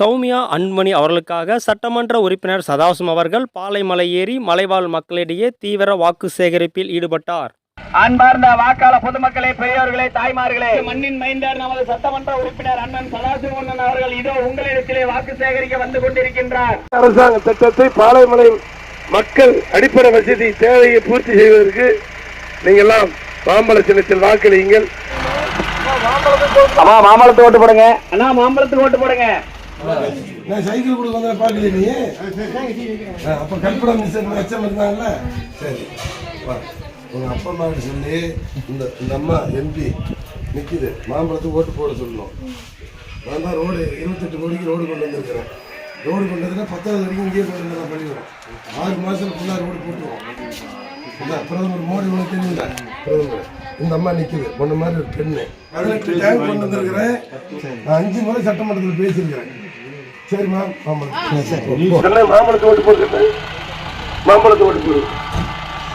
சௌமியா அன்புமணி அவர்களுக்காக சட்டமன்ற உறுப்பினர் சதாசிவம் அவர்கள் பாலைமலை ஏறி மலைவாழ் மக்களிடையே தீவிர வாக்கு சேகரிப்பில் ஈடுபட்டார். அன்பார்ந்த வாக்காள பொதுமக்களே பெரியோர்களே தாய்மார்களே. மண்ணின் மைந்தர் நமது சட்டமன்ற உறுப்பினர் அண்ணன் சதாசிவன் அவர்கள் இதோ உங்களிடத்திலே வாக்கு சேகரிக்க வந்து கொண்டிருக்கின்றார். அரசாங்க திட்டத்தை பாலைமலை மக்கள் அடிப்படை வசதி தேவையை பூர்த்தி செய்வதற்கு நீங்க எல்லாம் மாம்பழ சின்னத்தில் வாக்களியுங்கள் மாம்பழத்துக்கு ஓட்டு போடுங்க. அண்ணா மாம்பழத்துக்கு ஓட்டு போடுங்க. நான் சைக்கிள் கொடுக்க வந்தா பார்க்கல நீ? அப்ப கல்பனா மிஷன் எச்சம் இருந்தாங்கல்ல? சரி வா. உங்க அப்பா அம்மா சொல்லி இந்த இந்த அம்மா எம்பி நிக்குது. மாம்பழத்துக்கு ஓட்டு போட சொல்லணும். நான் தான் ரோடு இருபத்தெட்டு கோடிக்கு ரோடு கொண்டு வந்திருக்கிறேன். ரோடு கொண்டு வந்தா பத்தாவது வரைக்கும் இங்கேயே போயிருந்தா நான் பண்ணிடுவோம் ஆறு மாசத்துல ஃபுல்லாக ரோடு போட்டுருவோம். இந்த பிரதமர் மோடி உனக்கு தெரியல பிரதமர் இந்த அம்மா நிக்குது. பொண்ணு மாதிரி ஒரு பெண்ணு. பதினெட்டு டேங்க் கொண்டு வந்திருக்கிறேன். நான் அஞ்சு முறை சட்டமன்றத்தில் பேசியிருக்கிறேன். சரிம்மா மாம்பழம். மாம்பழத்தை ஓட்டு போட்டு மாம்பழத்தை ஓட்டு போடு.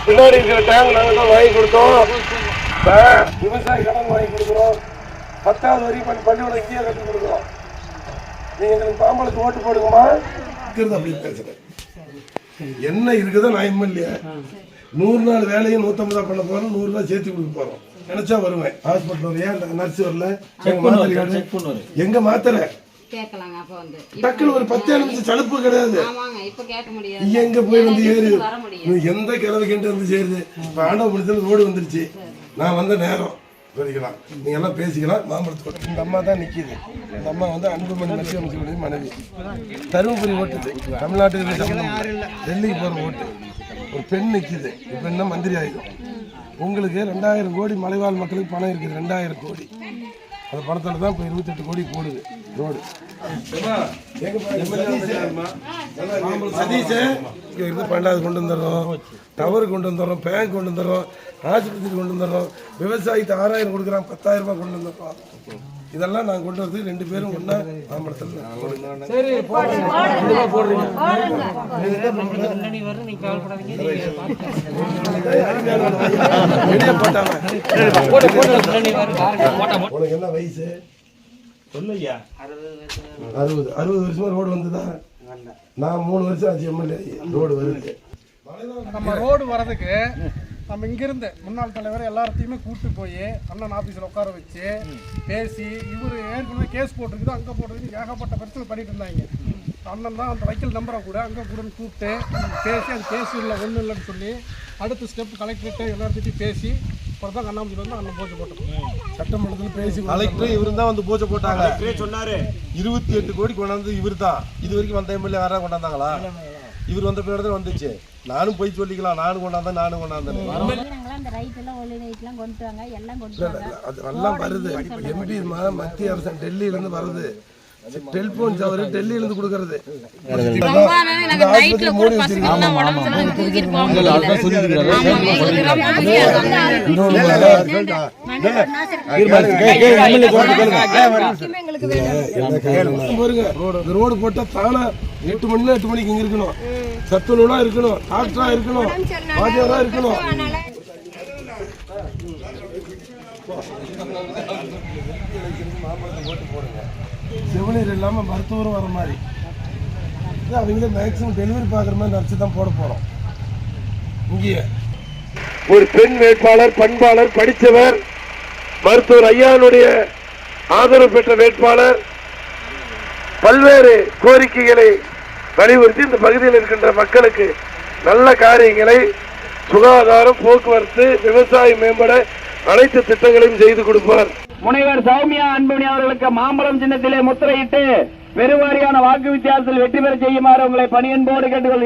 பின்னாடி இருக்கிற டேங்க் நாங்கள் தான் வாங்கி கொடுத்தோம். இப்ப விவசாய கடன் வாங்கி கொடுக்குறோம். பத்தாவது வரைக்கும் பள்ளி பள்ளிக்கூடம் இங்கேயே கட்டி கொடுக்குறோம். நீங்க எங்களுக்கு மாம்பழத்தை ஓட்டு போடுங்கம்மா. இருக்கிறது அப்படி பேசுறேன். என்ன இருக்குதோ நான் எம்எல்ஏ நூறு நாள் வேலையும் நூற்றம்பதா பண்ண போறோம் நூறு ரூபாய் சேர்த்து கொடுக்க போறோம். நினைச்சா வருவேன். ஹாஸ்பிட்டல் ஏன் நர்ஸ் வரல? எங்க மாத்திரை கார்டு? எங்க மாத்திரை? கேட்கலாங்க அப்போ வந்து. டக்குனு ஒரு பத்து நிமிஷம் சலுப்பு கிடையாது. ஆமாங்க இப்ப கேட்க முடியாது. எங்க போய் வந்து ஏறு. எந்த கிழவு கிட்ட வந்து சேருது? இப்ப ஆண்டவ முடிச்சது ரோடு வந்துருச்சு. நான் வந்த நேரம். சொல்லிக்கலாம் நீங்க எல்லாம் பேசிக்கலாம். மாம்பழத்து இந்த அம்மா தான் நிக்குது. இந்த அம்மா வந்து அன்புமணி மத்திய அமைச்சருடைய மனைவி. தருமபுரி ஓட்டுது. தமிழ்நாட்டுக்கு சம்பந்தம். டெல்லிக்கு போற ஓட்டு. ஒரு பெண் நிக்குது. இப்ப என்ன மந்திரி ஆயிடும் உங்களுக்கு ரெண்டாயிரம் கோடி மலைவாழ் மக்களுக்கு பணம் இருக்குது. ரெண்டாயிரம் கோடி. அந்த பணத்தில் தான் இப்போ இருபத்தெட்டு கோடி போடுது. ரோடு. சதீஷ் இங்க இருந்து பன்னெண்டாவது கொண்டு வந்துடுறோம். டவர் கொண்டு வந்துடுறோம் பேங்க் கொண்டு வந்துடுறோம் ஆஸ்பத்திரி கொண்டு வந்துடுறோம். விவசாயிக்கு ஆறாயிரம் கொடுக்குறான் பத்தாயிரம் ரூபாய் கொண்டு வந்துடுறோம் இதெல்லாம் நான் கொண்டு வரதுக்கு ரெண்டு பேரும் சரி உனக்கு என்ன வயசு? அறுபது அறுபது வருஷமா ரோடு வந்ததா? நான் மூணு வருஷம் ஆச்சு எம்எல்ஏ ரோடு வருது. நம்ம ரோடு வரதுக்கு நம்ம இங்கிருந்து முன்னாள் தலைவர் எல்லாத்தையுமே கூட்டு போய் அண்ணன் ஆஃபீஸில் உட்கார வச்சு பேசி இவர் ஏற்கனவே கேஸ் போட்டிருக்குது அங்கே போட்டிருக்கு ஏகப்பட்ட பிரச்சனை பண்ணிட்டு இருந்தாங்க. அண்ணன் தான் அந்த வக்கீல் நம்பரை கூட அங்கே கூட கூப்பிட்டு பேசி அது கேஸ் இல்லை ஒன்றும் இல்லைன்னு சொல்லி அடுத்த ஸ்டெப் கலெக்டர்கிட்ட எல்லார்கிட்டையும் பேசி அப்புறம் தான் கண்ணாமூச்சி வந்து அண்ணன் போட்டு போட்டோம் சட்டமன்றத்தில் பேசி கலெக்டர் இவரு தான் வந்து பூஜை போட்டாங்க. சொன்னாரு. இருபத்தி எட்டு கோடி கொண்டாந்து இவர் தான். இது வரைக்கும் வந்த எம்எல்ஏ வேற கொண்டாந்தாங்களா? இவர் வந்த பின்னாடி தான் வந்துச்சு. நானும் போய் சொல்லிக்கலாம். நானும் கொண்டாந்தேன் நானும் கொண்டாந்தேன் எல்லாம் வருது. எம்பி மத்திய அரசு டெல்லியில இருந்து வருது டெலிபோன் தவறு டெல்லியில இருந்து கொடுக்கறது ரோடு போட்டா தானா எட்டு மணில எட்டு மணிக்கு இங்க இருக்கணும். சத்துணவுனா இருக்கணும் டாக்டரா இருக்கணும் வாத்தியாரா இருக்கணும். செவிலியர் இல்லாம மருத்துவரும் வர மாதிரி. அவங்களே மேக்ஸிமம் டெலிவரி பார்க்குற மாதிரி நர்ஸு தான் போட போறோம். இங்கேயே. ஒரு பெண் வேட்பாளர் பண்பாளர் படித்தவர் மருத்துவர் ஐயானுடைய ஆதரவு பெற்ற வேட்பாளர் பல்வேறு கோரிக்கைகளை வலியுறுத்தி இந்த பகுதியில் இருக்கின்ற மக்களுக்கு நல்ல காரியங்களை சுகாதாரம் போக்குவரத்து விவசாயம் மேம்பட அனைத்து திட்டங்களையும் செய்து கொடுப்பார். முனைவர் சௌமியா அன்புமணி அவர்களுக்கு மாம்பழம் சின்னத்திலே முத்திரையிட்டு பெருவாரியான வாக்கு வித்தியாசத்தில் வெற்றி பெற செய்யுமாறு உங்களை பணியன்போடு கேட்டுக்கொள்கிறேன்.